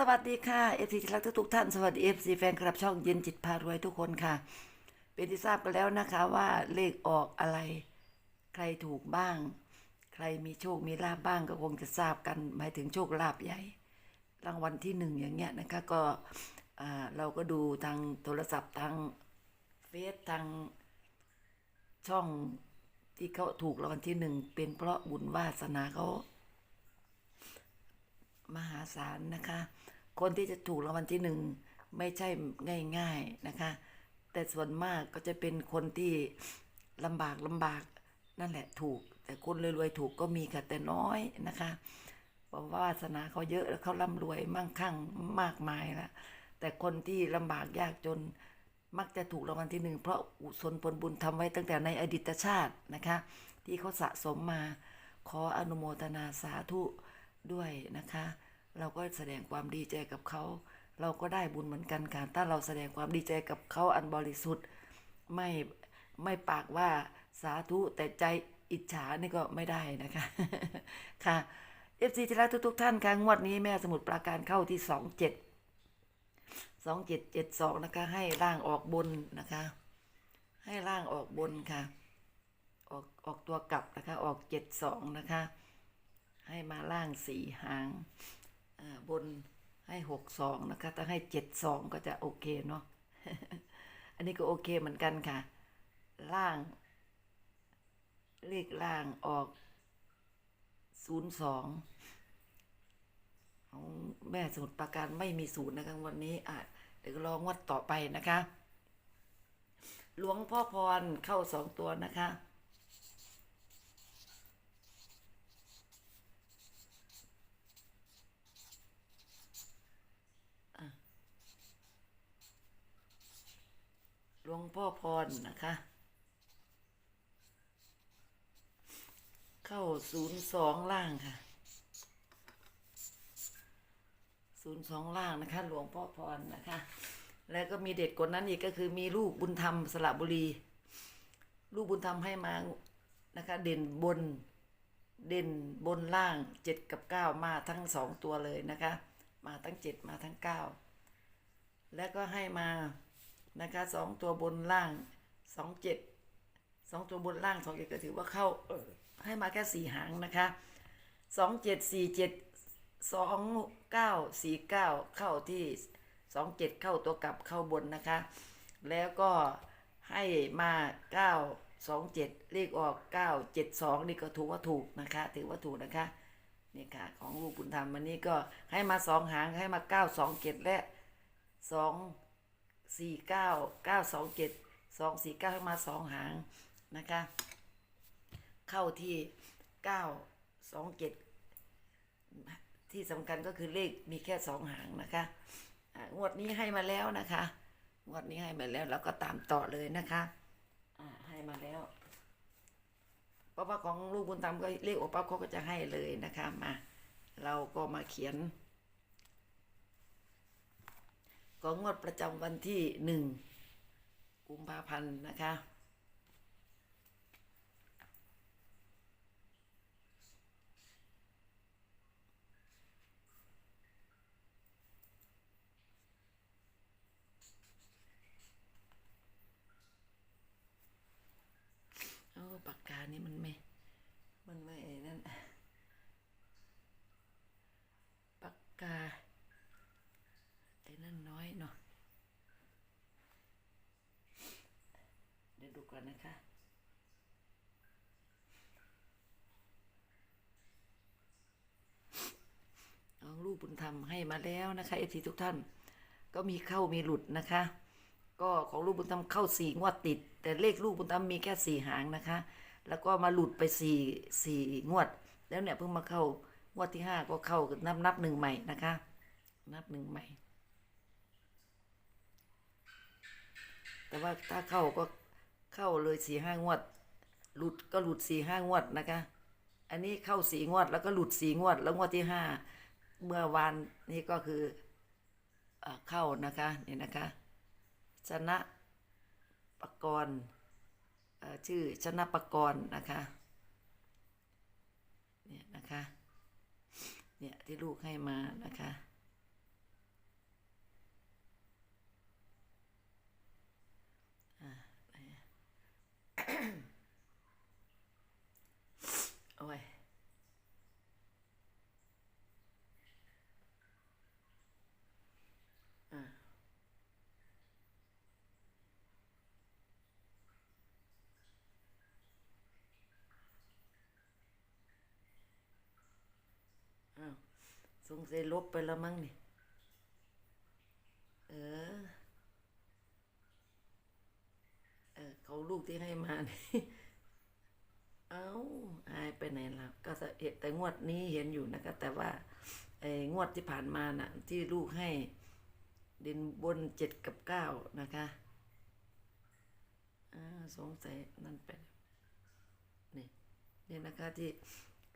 สวัสดีค่ะเอฟซีที่รักทุกท่านสวัสดีเอฟซีแฟนคลับช่องเย็นจิตพารวยทุกคนค่ะ เป็นที่ทราบกันแล้วนะคะว่าเลขออกอะไร ใครถูกบ้าง ใครมีโชคมีลาบบ้างก็คงจะทราบกันหมายถึงโชคลาบใหญ่ รางวัลที่หนึ่งอย่างเงี้ยนะคะก็อ่าเราก็ดูทางโทรศัพท์ทางเฟซทางช่องที่เขาถูกรางวัลที่หนึ่งเป็นเพราะบุญวาสนาเขา มหาศาลนะคะ คนที่จะถูกรางวัลที่หนึ่งไม่ใช่ง่ายๆนะคะ แต่ส่วนมากก็จะเป็นคนที่ลำบากลำบากนั่นแหละถูก แต่คนรวยๆถูกก็มีค่ะแต่น้อยนะคะเพราะว่าวาสนาเขาเยอะแล้วเขาร่ำรวยมั่งคั่งมากมายละแต่คนที่ลำบากยากจนมักจะถูกรางวัลที่หนึ่งเพราะอุศลผลบุญทำไว้ตั้งแต่ในอดีตชาตินะคะ ที่เขาสะสมมาขออนุโมทนาสาธุ ด้วยนะคะ เราก็แสดงความดีใจกับเขา เราก็ได้บุญเหมือนกันค่ะถ้าเราแสดงความดีใจกับเขาอันบริสุทธิ์ไม่ไม่ปากว่าสาธุแต่ใจอิจฉานี่ก็ไม่ได้นะคะค่ะเอฟซีที่รักทุกๆท่านค่ะงวดนี้แม่สมุดปราการเข้าที่สองเจ็ดสองเจ็ดเจ็ดสองนะคะ ให้ร่างออกบนนะคะ ให้ร่างออกบนค่ะ ออกออกตัวกลับนะคะ ออกเจ็ดสองนะคะ ให้มาล่างสี่หางบนให้หกสองนะคะถ้าให้เจ็ดสองก็จะโอเคเนาะอันนี้ก็โอเคเหมือนกันค่ะ ล่าง เลขล่างออกศูนย์สองของแม่สมุดประการไม่มีศูนย์นะคะวันนี้อะเดี๋ยวลองวัดต่อไปนะคะ หลวงพ่อพรเข้าสองตัวนะคะ หลวงพ่อพรนะคะ เข้าศูนย์สองล่างค่ะศูนย์สองล่างนะคะ หลวงพ่อพรนะคะ แล้วก็มีเด็ดกว่านั้นอีกก็คือมีลูกบุญธรรมสระบุรี ลูกบุญธรรมให้มานะคะ เด่นบนเด่นบนล่างเจ็ดกับเก้ามาทั้งสองตัวเลยนะคะ มาทั้งเจ็ดมาทั้งเก้าแล้วก็ให้มา นะคะสองตัวบนล่างสองเจ็ดสองตัวบนล่างสองเจ็ดก็ถือว่าเข้าเออให้มาแค่สี่หางนะคะสองเจ็ดสี่เจ็ดสองเก้าสี่เก้าเข้าที่สองเจ็ดเข้าตัวกลับเข้าบนนะคะ แล้วก็ให้มาเก้าสองเจ็ดเลขออกเก้าเจ็ดสองนี่ก็ถือว่าถูกนะคะ ถือว่าถูกนะคะนี่ค่ะของลูกบุญธรรมวันนี้ก็ให้มาสองหางให้มาเก้าสองเจ็ดและสอง สี่เก้าเก้าสองเจ็ดสองสี่เก้าให้มาสองหางนะคะ เข้าที่เก้าสองเจ็ดที่สำคัญก็คือเลขมีแค่สองหางนะคะงวดนี้ให้มาแล้วนะคะงวดนี้ให้มาแล้วแล้วก็ตามต่อเลยนะคะให้มาแล้วเพราะว่าของลูกบุญธรรมก็เลขโอปั๊บเขาก็จะให้เลยนะคะมา เราก็มาเขียน ของงวดประจำวันที่หนึ่งกุมภาพันธ์นะคะโอ้ปากกานี่มันไม่ มันไม่ไอ้นั่นปากกาไอ้นั่นน้อยเนาะเดี๋ยวดู ก่อนนะคะเอาลูกบุญธรรมให้มาแล้วนะคะเอฟซีทุกท่าน ก็มีเข้ามีหลุดนะคะ ก็ของลูกบุญธรรมเข้าสี่งวดติด แต่เลขลูกบุญธรรมมีแค่สี่หางนะคะ แล้วก็มาหลุดไปสี่สี่งวด แล้วเนี่ยเพิ่งมาเข้างวดที่ห้าก็เข้านับนับหนึ่งใหม่นะคะ นับหนึ่งใหม่แต่ว่าถ้าเข้าก็ เข้าเลยสี่ห้างวด หลุดก็หลุดสี่ห้างวดนะคะ อันนี้เข้าสี่งวดแล้วก็หลุดสี่งวด แล้วงวดที่ห้าเมื่อวานนี้ก็คือเอ่อเข้านะคะนี่นะคะ ชนะปกรณ์ชื่อชนะปกรณ์นะคะเนี่ยนะคะเนี่ยที่ลูกให้มานะคะ สงสัยลบไปแล้วมั้งนี่เออ เออเของลูกที่ให้มาเนี่ยเอาหายไปไหนแล้วก็เห็นแต่งวดนี้เห็นอยู่นะคะ แต่ว่าไอ้งวดที่ผ่านมาน่ะ ที่ลูกให้เด่นบนเจ็ดกับเก้านะคะอ่าสงสัยนั่นเป็นนี่นี่นะคะที่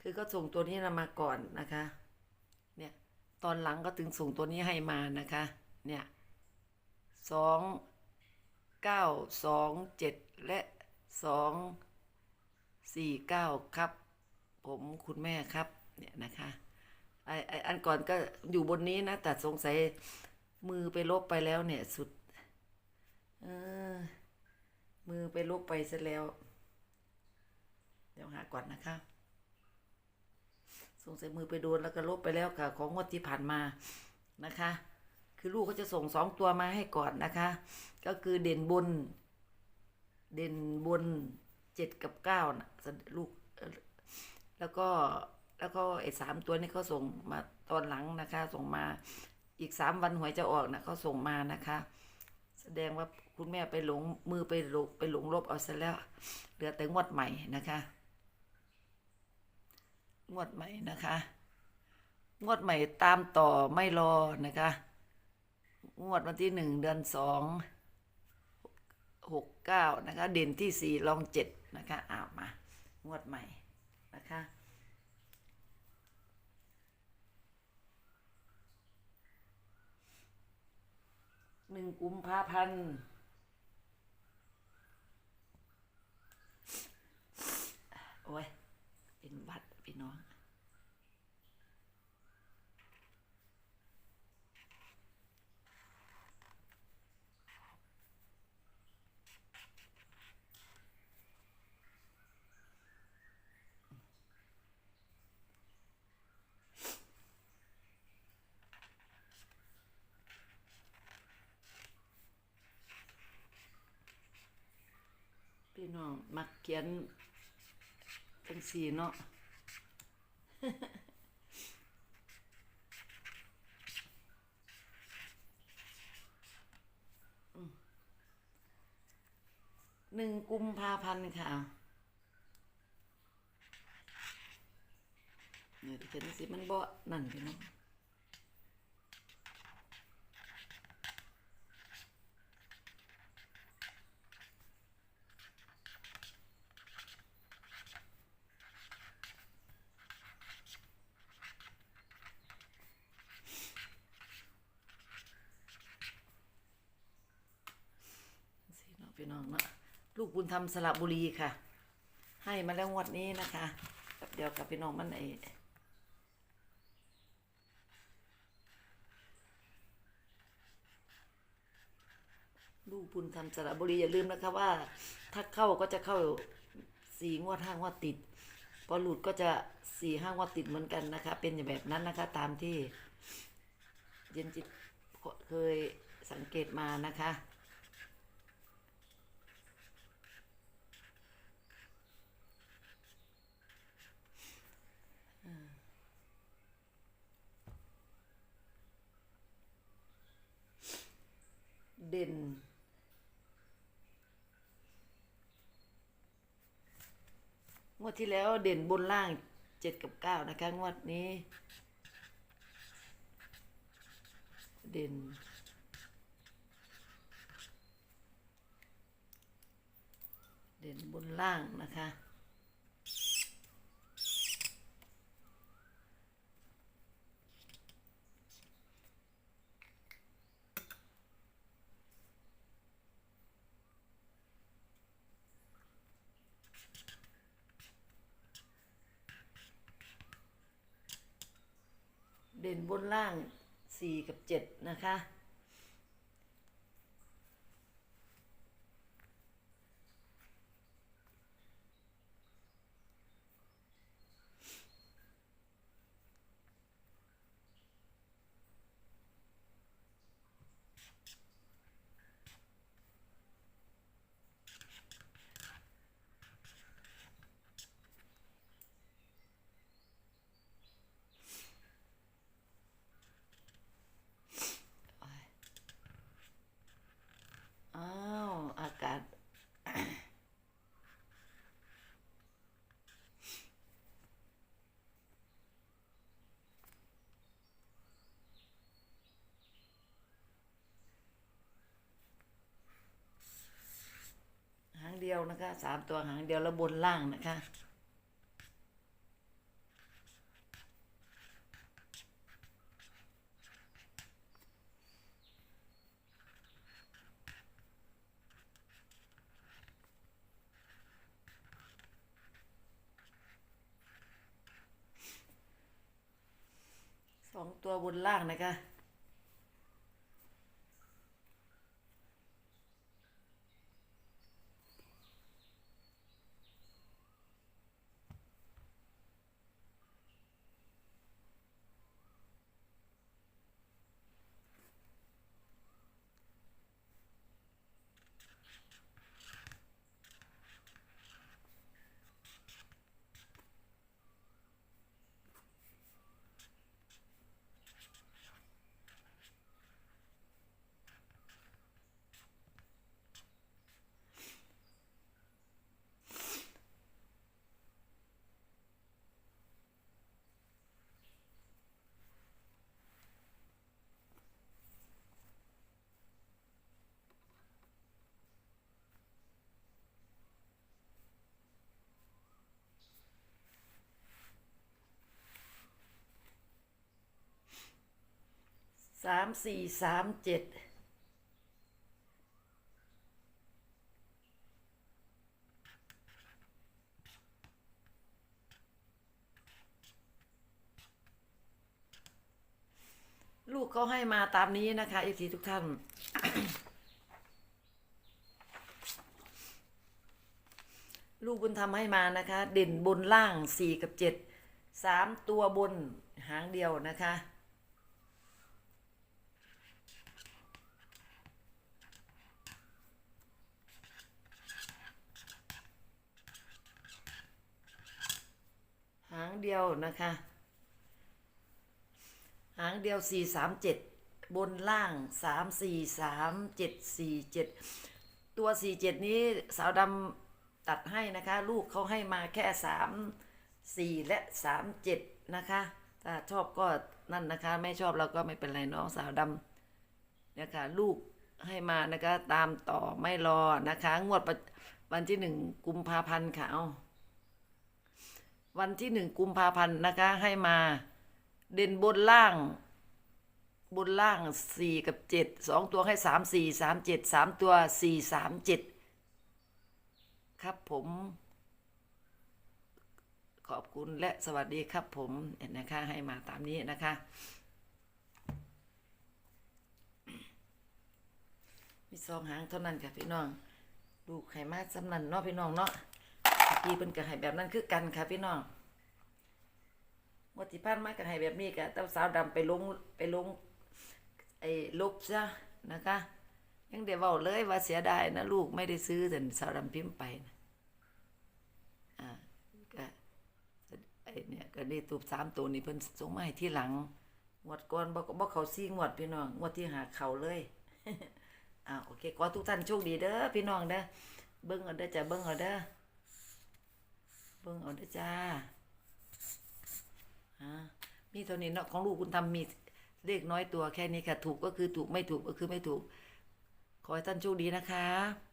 คือก็ส่งตัวนี้นมาก่อนนะคะ ตอนหลังก็ถึงส่งตัวนี้ให้มานะคะ เนี่ยสองเก้าสองเจ็ดและสองสี่เก้าครับ ผมคุณแม่ครับ เนี่ยนะคะไอไออันก่อนก็อยู่บนนี้นะ แต่สงสัยมือไปลบไปแล้วเนี่ยสุด เออ มือไปลบไปซะแล้ว เดี๋ยวหาก่อนนะคะ สงสัยมือไปโดนแล้วก็ลบไปแล้วค่ะ ของงวดที่ผ่านมานะคะ คือลูกเขาจะส่งสองตัวมาให้ก่อนนะคะ ก็คือเด่นบน เด่นบนเจ็ดกับเก้านะลูกแล้วก็แล้วก็ไอ้สามตัวนี้เขาส่งมาตอนหลังนะคะ ส่งมาอีกสามวันหวยจะออกนะเขาส่งมานะคะ แสดงว่าคุณแม่ไปหลงมือไปหลงไปหลงลบเอาซะแล้ว เหลือแต่งวดใหม่นะคะ งวดใหม่นะคะ งวดใหม่ตามต่อไม่รอนะคะ งวดวันที่หนึ่งเดือนสองหกเก้านะคะ เด่นที่สี่รองเจ็ดนะคะอ้าวมางวดใหม่นะคะหนึ่งกุมภาพันธ์โอ้ยเป็นห พี่น้องพี่น้องมักเขียนเป็นสีเนาะ หนึ่งกุมภาพันธ์ค่ะเนี่ยเขียนสิมันบ่นั่นไปเนาะ สี่เนาะพี่น้องเนาะ ลูกบุญธรรมสระบุรีค่ะ ให้มาแล้วงวดนี้นะคะกับเดียวกับพี่น้องมันไอลูกบุญธรรมสระบุรีอย่าลืมนะคะว่า ถ้าเข้าก็จะเข้าสี่งวดห้างวดติด พอหลุดก็จะสี่ห้างวดติดเหมือนกันนะคะ เป็นอย่างแบบนั้นนะคะ ตามที่เย็นจิตเคยสังเกตมานะคะ เด่น งวดที่แล้วเด่นบนล่างเจ็ดกับเก้านะคะ งวดนี้ เด่นเด่นบนล่างนะคะ บนล่างสี่กับเจ็ดนะคะ อ ดียวนะคะสามตัวหางเดียวแล้วบนล่างนะคะสองตัวบนล่างนะคะ สามสี่สามเจ็ดลูกเขาให้มาตามนี้นะคะอีกทีทุกท่าน ลูกบุญธรรมให้มานะคะ เด่นบนล่างสี่กับเจ็ดสามตัวบนหางเดียวนะคะ เดียวนะคะ หางเดียวสี่สามเจ็ดบนล่างสามสี่สามเจ็ดสี่เจ็ดตัวสี่เจ็ดนี้สาวดำตัดให้นะคะ ลูกเขาให้มาแค่สามสี่และสามเจ็ดนะคะถ้าชอบก็นั่นนะคะ ไม่ชอบเราก็ไม่เป็นไรน้องสาวดำนะคะลูกให้มานะคะ ตามต่อไม่รอนะคะ งวดวันที่หนึ่งกุมภาพันธ์ค่ะเอา วันที่หนึ่งกุมภาพันธ์นะคะ ให้มา เด่นบนล่าง บนล่างสี่กับเจ็ดสองตัวให้สามสี่สามเจ็ดสามตัวสี่สามเจ็ดครับผม ขอบคุณและสวัสดีครับผมเห็นนะคะ ให้มาตามนี้นะคะมีสองหางเท่านั้นค่ะพี่น้องลูไข่มาสำนันเนาะพี่น้องเนาะ พี่เพิ่นก็ให้แบบนั้นคือกันค่ะพี่น้องวดที่ผ่านมาก็ให้แบบนี้ก็แต่สาวดำไปลงไปลงไอ้ลบซะนะคะ ยังได้เว้าเลยว่าเสียดายนะลูกไม่ได้ซื้อแต่สาวดำพิมพ์ไปนะอ่าก็ไอ้เนี่ยก็ได้ตูบสามตัวนี้เพิ่นส่งมาให้ที่หลังงวดก่อนบ่บ่เขาซี่งวดพี่น้องงวดที่หาเขาเลยอ่าโอเคขอทุกท่านโชคดีเด้อพี่น้องเด้อเบิ่งเอาเด้อจะเบิ่งเอาเด้อ เบิ่งเอาเด้อจ้าฮะมีเท่านี้เนาะของลูกคุณทำมีเลขน้อยตัวแค่นี้ค่ะ ถูกก็คือถูกไม่ถูกก็คือไม่ถูก ขอให้ท่านโชคดีนะคะ